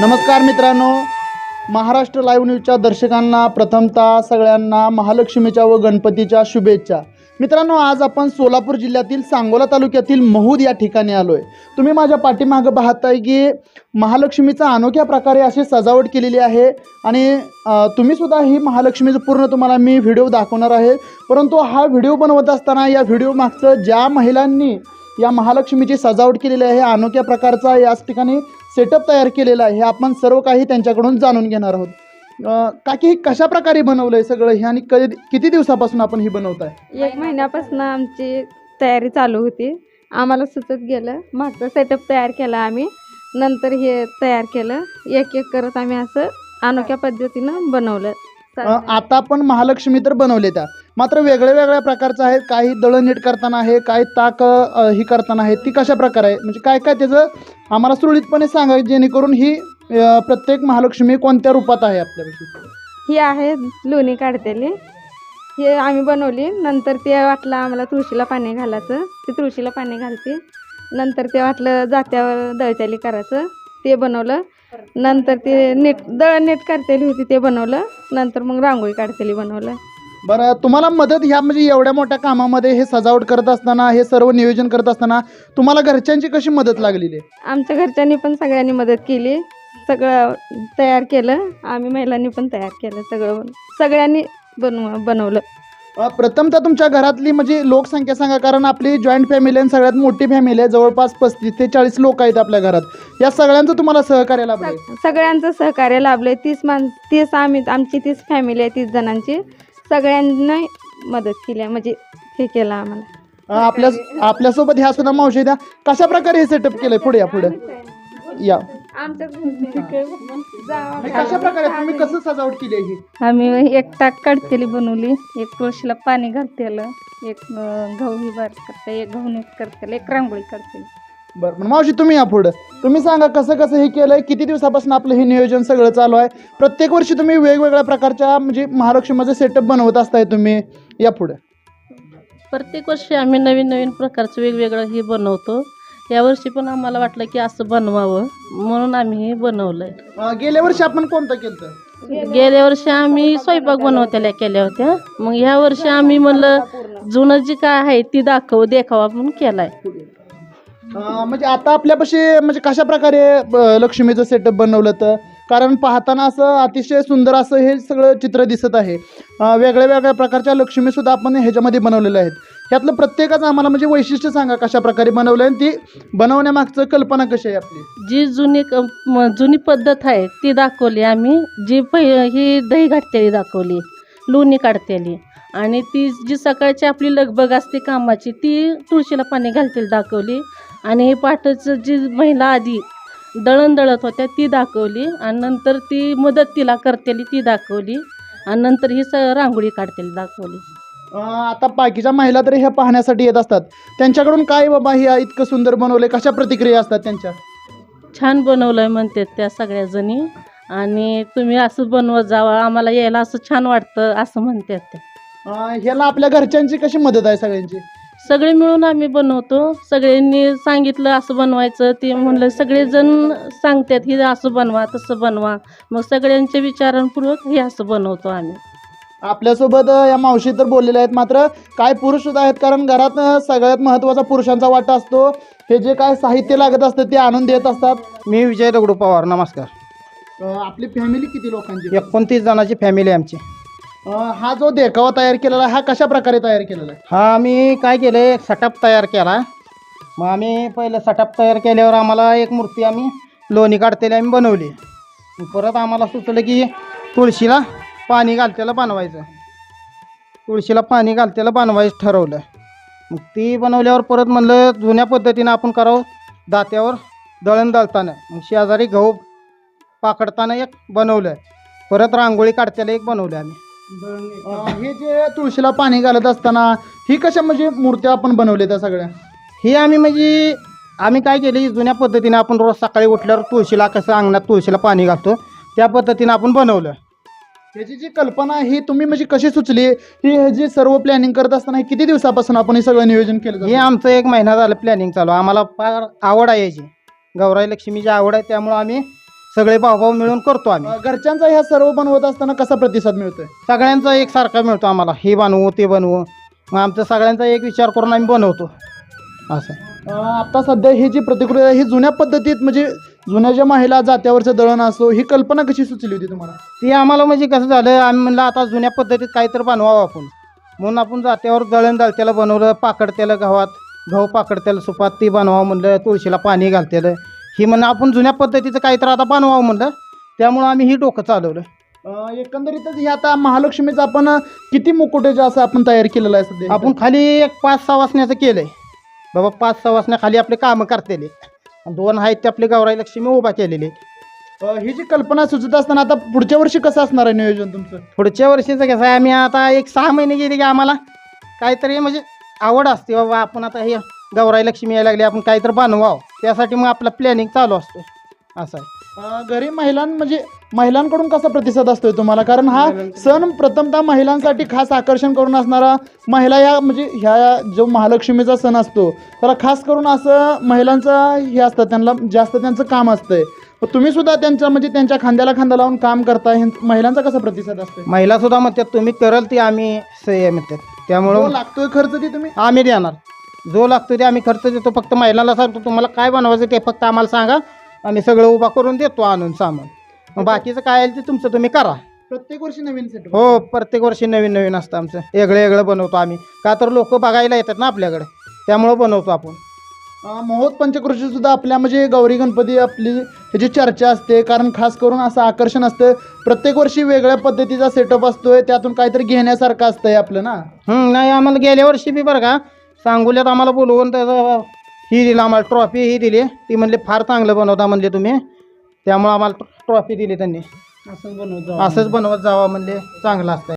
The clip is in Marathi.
नमस्कार मित्रांनो. महाराष्ट्र लाईव्ह न्यूजच्या दर्शकांना प्रथमतः सगळ्यांना महालक्ष्मीच्या व गणपतीच्या शुभेच्छा. मित्रांनो आज आपण सोलापूर जिल्ह्यातील सांगोला तालुक्यातील महूद या ठिकाणी आलो आहे तुम्ही माझ्या पाठीमागं पाहताय की महालक्ष्मीचा अनोख्या प्रकारे अशी सजावट केलेली आहे आणि तुम्हीसुद्धा ही महालक्ष्मीचं पूर्ण तुम्हाला मी व्हिडिओ दाखवणार आहे. परंतु हा व्हिडिओ बनवत असताना या व्हिडिओ मागचं ज्या महिलांनी या महालक्ष्मीची सजावट केलेली आहे अनोख्या प्रकारचा याच ठिकाणी सेटअप तयार केलेला आहे हे आपण सर्व काही त्यांच्याकडून जाणून घेणार आहोत. काकी हे कशा प्रकारे बनवलं आहे सगळं? हे आणि कधी किती दिवसापासून आपण ही बनवताय? एक महिन्यापासून आमची तयारी चालू होती. आम्हाला सुचत गेलं मागचा सेटअप तयार केला आम्ही नंतर हे तयार केलं. एक एक करत आम्ही असं अनोख्या पद्धतीनं बनवलं. अं, आता आपण महालक्ष्मी तर बनवले त्या मात्र वेगळ्या वेगळ्या प्रकारचं आहे काही दळण नीट करताना आहे काही ताक ही करताना आहे. ती कशा प्रकारे? आहे म्हणजे काय काय त्याचं आम्हाला सुरळीतपणे सांगा जेणेकरून ही प्रत्येक महालक्ष्मी कोणत्या रूपात आहे आपल्यापाशी? ही आहे लोणी काढतेली. हे आम्ही बनवली. नंतर ते वाटलं आम्हाला तुळशीला पाणी घालायचं. ते तुळशीला पाणी घालते. नंतर ते वाटलं जात्यावर दळत्याली करायचं. ते बनवलं. नंतर ते नीट दळण नीट काढतेली होती ते बनवलं. नंतर मग रांगोळी काढतेली बनवलं. बरं तुम्हाला मदत ह्या म्हणजे एवढ्या मोठ्या कामामध्ये हे सजावट करत असताना हे सर्व नियोजन करत असताना तुम्हाला घरच्यांची कशी मदत लागलेली आहे? आमच्या घरच्यांनी पण सगळ्यांनी मदत केली. सगळं तयार केलं. आम्ही महिलांनी पण तयार केलं सगळं. सगळ्यांनी बनव बनवलं. अ, प्रथमतः तुमच्या घरातली म्हणजे लोकसंख्या सांगा कारण आपली जॉईंट फॅमिली आणि सगळ्यात मोठी फॅमिली आहे जवळपास पस्तीस ते चाळीस लोक आहेत आपल्या घरात. या सगळ्यांचं तुम्हाला सहकार्य लाभलंय? सग- सगळ्यांचं सहकार्य लाभलंय. तीस मान तीस आम्ही आमची तीस फॅमिली आहे तीस जणांची. सगळ्यांनी मदत केली म्हणजे हे केलं आम्हाला. आपल्या आपल्यासोबत ह्या सुद्धा मावशी द्या. कशा प्रकारे हे सेटअप केलंय पुढे या पुढे? या. कशा प्रकारे तुम्ही कसं सजावट केली आहे ही? आम्ही एक टाक काढतेली बनवली. एक तुळशीला पाणी घालतेलं एक अं, गहू ही बार करते एक गहू नीट करते एक रांगोळी करते बरं मावशी तुम्ही या पुढं. तुम्ही सांगा कसं कसं हे केलंय किती दिवसापासून आपलं हे नियोजन सगळं चालू आहे? प्रत्येक वर्षी तुम्ही वेगवेगळ्या प्रकारच्या म्हणजे महालक्ष्मीचं सेटअप बनवत असताय तुम्ही. या पुढे. प्रत्येक वर्षी आम्ही नवीन नवीन प्रकारचं वेगवेगळं हे बनवतो. यावर्षी पण आम्हाला वाटलं की असं बनवावं म्हणून आम्ही हे बनवलं अ, गेल्या वर्षी आपण कोणतं केलं गेल्या वर्षी आम्ही स्वयंपाक बनवत्याला केल्या होत्या. मग ह्या वर्षी आम्ही म्हणलं जुनं जी काय आहे ती दाखव देखावा म्हणून केलाय. अं, म्हणजे आता आपल्यापाशी म्हणजे कशा प्रकारे ब- लक्ष्मीचं सेटअप बनवलं तर? कारण पाहताना असं अतिशय सुंदर असं हे सगळं चित्र दिसत आहे. अं, वेगळ्या वेगळ्या प्रकारच्या लक्ष्मीसुद्धा आपण ह्याच्यामध्ये बनवलेल्या आहेत. ह्यातलं प्रत्येकाचं आम्हाला म्हणजे वैशिष्ट्य सांगा कशा प्रकारे बनवलं आणि ती बनवण्यामागचं कल्पना कशी आहे आपली? जी जुनी क- म- जुनी पद्धत आहे ती दाखवली आम्ही. जी पहि ही दही घाटतेली दाखवली लोणी काढतेली. आणि ती जी सकाळची आपली लगबग असते कामाची ती तुळशीला पाणी घालतेली दाखवली. आणि हे पाठाचं जी महिला आधी दळण दळत होत्या ती दाखवली. आणि नंतर ती मदत तिला करतेली ती दाखवली. आणि नंतर ही स रांगोळी काढतेली दाखवली. अं, आता बाकीच्या महिला तरी ह्या पाहण्यासाठी येत असतात. त्यांच्याकडून काय बाबा हे इतकं सुंदर बनवलंय? कशा प्रतिक्रिया असतात त्यांच्या? छान बनवलं आहे म्हणतात त्या सगळ्याजणी. आणि तुम्ही असं बनवत जावं आम्हाला यायला असं छान वाटतं असं म्हणतात त्या. अं, ह्याला आपल्या घरच्यांची कशी मदत आहे सगळ्यांची? सगळे मिळून आम्ही बनवतो. सगळ्यांनी सांगितलं असं बनवायचं. ते म्हणलं सगळेजण सांगतात हे असं बनवा तसं बनवा. मग सगळ्यांच्या विचारांपूर्वक हे असं बनवतो आम्ही. आपल्यासोबत या मावशी तर बोललेल्या आहेत. मात्र काय पुरुष सुद्धा आहेत. कारण घरात सगळ्यात महत्त्वाचा पुरुषांचा वाटा असतो. हे जे काय साहित्य लागत असतं ते आणून देत असतात. मी विजय दगडू पवार नमस्कार आपली फॅमिली किती लोकांची? एकोणतीस जणांची फॅमिली आहे आमची. हा जो देखावा तयार केलेला आहे हा कशा प्रकारे तयार केलेला आहे? हा आम्ही काय केलं एक सटप तयार केला. मग आम्ही पहिलं सटप तयार केल्यावर आम्हाला एक मूर्ती आम्ही लोणी काढतेली आम्ही बनवली. मग परत आम्हाला सुचलं की तुळशीला पाणी घालतेला बनवायचं. तुळशीला पाणी घालतेला बनवायचं ठरवलं. मग ती बनवल्यावर परत म्हणलं जुन्या पद्धतीनं आपण करावं दात्यावर दळण दळताना. मग शेजारी गहू पाकडताना एक बनवलं. परत रांगोळी काढतेला एक बनवलं आम्ही. अ, हे जे तुळशीला पाणी घालत असताना ही कशा म्हणजे मूर्त्या आपण बनवल्या त्या सगळ्या? ही आम्ही म्हणजे आम्ही काय केली जुन्या पद्धतीने आपण रोज सकाळी उठल्यावर तुळशीला कसं अंगणात तुळशीला पाणी घालतो त्या पद्धतीनं आपण बनवलं. ह्याची जी कल्पना आहे ही तुम्ही म्हणजे कशी सुचली? ही हे जी सर्व प्लॅनिंग करत असताना हे किती दिवसापासून आपण हे सगळं नियोजन केलं हे जातं? आमचं एक महिना झालं प्लॅनिंग चालू. आम्हाला फार आवड आहे याची. गौराई लक्ष्मीची आवड आहे त्यामुळं आम्ही सगळे भाऊभाऊ मिळून करतो आम्ही. घरच्यांचा ह्या सर्व बनवत असताना कसा प्रतिसाद मिळतोय? सगळ्यांचा एक सारखा मिळतो आम्हाला. हे बनवू ते बनवू. मग आमचा सगळ्यांचा एक विचार करून आम्ही बनवतो. असं. अ, आता सध्या ही जी प्रतिक्रिया आहे, ही जुन्या पद्धतीत म्हणजे जुन्या ज्या महिला जात्यावरचं दळण असो ही कल्पना कशी सुचली होती तुम्हाला? ती आम्हाला म्हणजे कसं झालं आम्ही म्हणलं आता जुन्या पद्धतीत काहीतरी बनवावं आपण. म्हणून आपण जात्यावर दळण दळत्याला बनवलं पाकडत्याला गव्हात गहू पाकडत्याला सुपात ती बनवावं म्हणलं तुळशीला पाणी घालतेलं. ही म्हणून आपण जुन्या पद्धतीचं काहीतरी आता बनवावं म्हणलं. त्यामुळं आम्ही ही डोकं चालवलं. अ, एकंदरीतच हे आता महालक्ष्मीचं आपण किती मुकुटेचं असं आपण तयार केलेलं आहे सध्या? आपण खाली एक पाच सहा वासण्याचं केलं आहे बाबा पाच सहा वासण्या खाली आपले कामं करतेले. दोन आहेत ते आपले गौराई लक्ष्मी उभा केलेले. अ, ही जी कल्पना सुचत असताना आता पुढच्या वर्षी कसं असणार आहे नियोजन तुमचं? पुढच्या वर्षीचं कसं आहे आम्ही आता एक सहा महिने गेले की आम्हाला काहीतरी म्हणजे आवड असते बाबा आपण आता हे गौराई लक्ष्मी यायला लागली आपण काहीतरी बनवावं. त्यासाठी मग आपलं प्लॅनिंग चालू असतो असं आहे. अ, घरी महिलां म्हणजे महिलांकडून कसा प्रतिसाद असतोय तुम्हाला? कारण हा सण प्रथमतः महिलांसाठी खास आकर्षण करून असणारा महिला या म्हणजे ह्या जो महालक्ष्मीचा सण असतो त्याला खास करून असं महिलांचं हे असतं त्यांना जास्त त्यांचं काम असतंय. पण तुम्ही सुद्धा त्यांच्या म्हणजे त्यांच्या खांद्याला खांदा लावून काम करताय महिलांचा कसा प्रतिसाद असतोय? महिला सुद्धा म्हणतात तुम्ही कराल ती आम्ही सह्य म्हणतात. जो त्यामुळं लागतोय खर्च ते तुम्ही? आम्ही देणार. जो लागतो ते आम्ही खर्च देतो. फक्त महिलांना सांगतो तुम्हाला काय बनवायचं ते फक्त आम्हाला सांगा. आम्ही सगळं उभा करून देतो आणून सामान. मग बाकीचं काय आहे ते तुमचं तुम्ही करा. प्रत्येक वर्षी नवीन सेट हो प्रत्येक वर्षी नवीन नवीन असतं आमचं. वेगळं वेगळं बनवतो आम्ही. का तर लोक बघायला येतात ना आपल्याकडे. त्यामुळं बनवतो आपण. महोत पंचकृषी सुद्धा आपल्या म्हणजे गौरी गणपती आपली ह्याची चर्चा असते. कारण खास करून असं आकर्षण असतं. प्रत्येक वर्षी वेगळ्या पद्धतीचा सेटअप असतोय. त्यातून काहीतरी घेण्यासारखं असतंय आपलं ना. हं, नाही आम्हाला गेल्या वर्षी बी बरं का सांगोल्यात आम्हाला बोलवून त्याचं ही दिली आम्हाला ट्रॉफी ही दिली. ती म्हणले फार चांगलं बनवता म्हणले तुम्ही. त्यामुळं आम्हाला ट्रॉफी दिली त्यांनी. असंच बनवत जावा म्हणले. चांगलं असतं